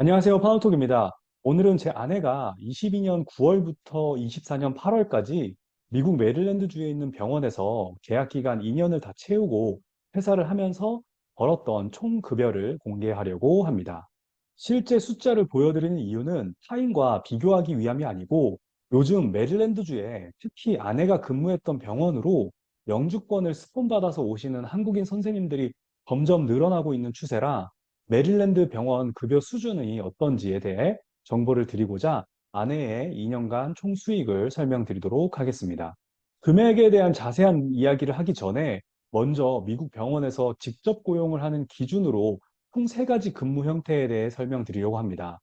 안녕하세요. 파우톡입니다. 오늘은 제 아내가 22년 9월부터 24년 8월까지 미국 메릴랜드주에 있는 병원에서 계약 기간 2년을 다 채우고 퇴사를 하면서 벌었던 총 급여를 공개하려고 합니다. 실제 숫자를 보여드리는 이유는 타인과 비교하기 위함이 아니고 요즘 메릴랜드주에 특히 아내가 근무했던 병원으로 영주권을 스폰받아서 오시는 한국인 선생님들이 점점 늘어나고 있는 추세라 메릴랜드 병원 급여 수준이 어떤지에 대해 정보를 드리고자 아내의 2년간 총 수익을 설명드리도록 하겠습니다. 금액에 대한 자세한 이야기를 하기 전에 먼저 미국 병원에서 직접 고용을 하는 기준으로 총 세 가지 근무 형태에 대해 설명드리려고 합니다.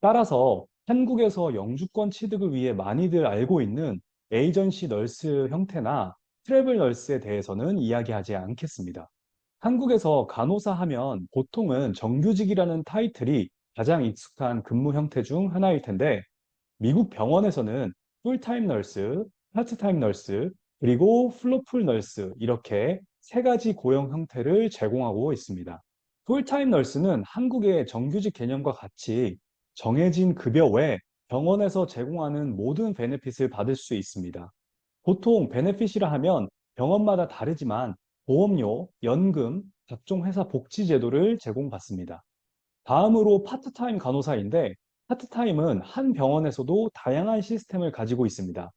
따라서 한국에서 영주권 취득을 위해 많이들 알고 있는 에이전시 널스 형태나 트래블 널스에 대해서는 이야기하지 않겠습니다. 한국에서 간호사 하면 보통은 정규직이라는 타이틀이 가장 익숙한 근무 형태 중 하나일 텐데 미국 병원에서는 풀타임 널스, 파트타임 널스, 그리고 플로풀 널스 이렇게 세 가지 고용 형태를 제공하고 있습니다. 풀타임 널스는 한국의 정규직 개념과 같이 정해진 급여 외 병원에서 제공하는 모든 베네핏을 받을 수 있습니다. 보통 베네핏이라 하면 병원마다 다르지만 보험료, 연금, 각종 회사 복지 제도를 제공받습니다. 다음으로 파트타임 간호사인데 파트타임은 한 병원에서도 다양한 시스템을 가지고 있습니다.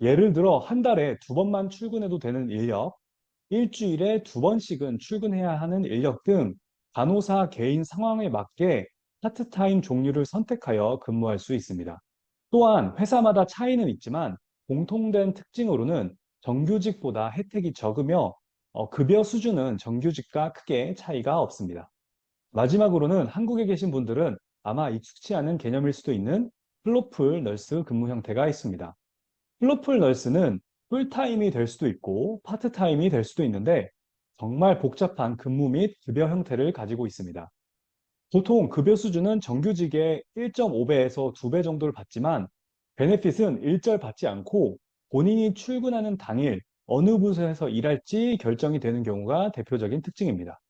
예를 들어 한 달에 두 번만 출근해도 되는 인력, 일주일에 두 번씩은 출근해야 하는 인력 등 간호사 개인 상황에 맞게 파트타임 종류를 선택하여 근무할 수 있습니다. 또한 회사마다 차이는 있지만 공통된 특징으로는 정규직보다 혜택이 적으며 어, 급여 수준은 정규직과 크게 차이가 없습니다. 마지막으로는 한국에 계신 분들은 아마 익숙치 않은 개념일 수도 있는 플로풀 널스 근무 형태가 있습니다. 플로풀 널스는 풀타임이 될 수도 있고 파트타임이 될 수도 있는데 정말 복잡한 근무 및 급여 형태를 가지고 있습니다. 보통 급여 수준은 정규직의 1.5배에서 2배 정도를 받지만 베네핏은 일절 받지 않고 본인이 출근하는 당일 어느 부서에서 일할지 결정이 되는 경우가 대표적인 특징입니다.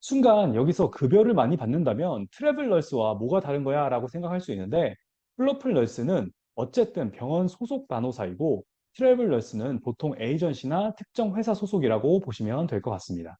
순간 여기서 급여를 많이 받는다면 트래블 널스와 뭐가 다른 거야 라고 생각할 수 있는데 플러플 널스는 어쨌든 병원 소속 간호사이고 트래블 널스는 보통 에이전시나 특정 회사 소속이라고 보시면 될 것 같습니다.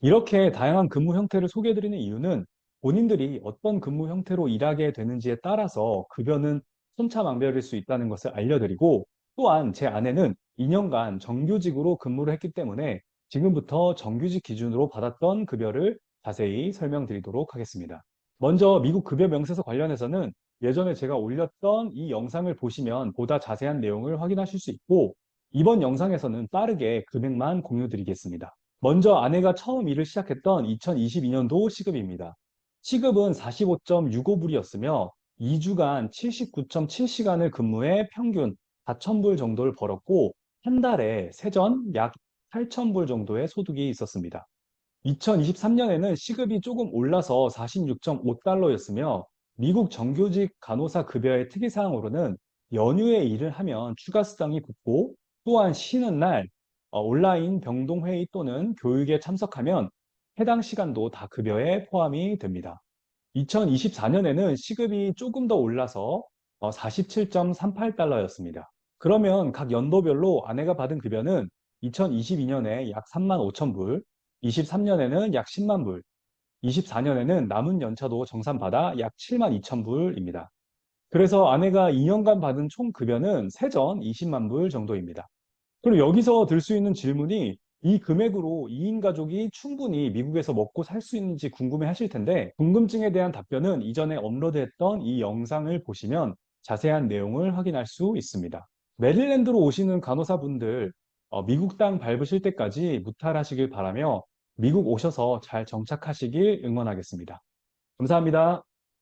이렇게 다양한 근무 형태를 소개해드리는 이유는 본인들이 어떤 근무 형태로 일하게 되는지에 따라서 급여는 천차만별일 수 있다는 것을 알려드리고 또한 제 아내는 2년간 정규직으로 근무를 했기 때문에 지금부터 정규직 기준으로 받았던 급여를 자세히 설명드리도록 하겠습니다. 먼저 미국 급여 명세서 관련해서는 예전에 제가 올렸던 이 영상을 보시면 보다 자세한 내용을 확인하실 수 있고 이번 영상에서는 빠르게 금액만 공유드리겠습니다. 먼저 아내가 처음 일을 시작했던 2022년도 시급입니다. 시급은 45.65불이었으며 2주간 79.7시간을 근무해 평균 4,000불 정도를 벌었고 한 달에 세전 약 8,000불 정도의 소득이 있었습니다. 2023년에는 시급이 조금 올라서 46.5달러였으며 미국 정규직 간호사 급여의 특이사항으로는 연휴에 일을 하면 추가 수당이 붙고 또한 쉬는 날 어, 온라인 병동회의 또는 교육에 참석하면 해당 시간도 다 급여에 포함이 됩니다. 2024년에는 시급이 조금 더 올라서 47.38달러였습니다. 어, 그러면 각 연도별로 아내가 받은 급여는 2022년에 약 3만 5천 불, 23년에는 약 10만 불, 24년에는 남은 연차도 정산받아 약 7만 2천 불입니다. 그래서 아내가 2년간 받은 총 급여는 세전 20만 불 정도입니다. 그리고 여기서 들 수 있는 질문이 이 금액으로 2인 가족이 충분히 미국에서 먹고 살 수 있는지 궁금해 하실 텐데 궁금증에 대한 답변은 이전에 업로드했던 이 영상을 보시면 자세한 내용을 확인할 수 있습니다. 메릴랜드로 오시는 간호사분들 어, 미국 땅 밟으실 때까지 무탈하시길 바라며 미국 오셔서 잘 정착하시길 응원하겠습니다. 감사합니다.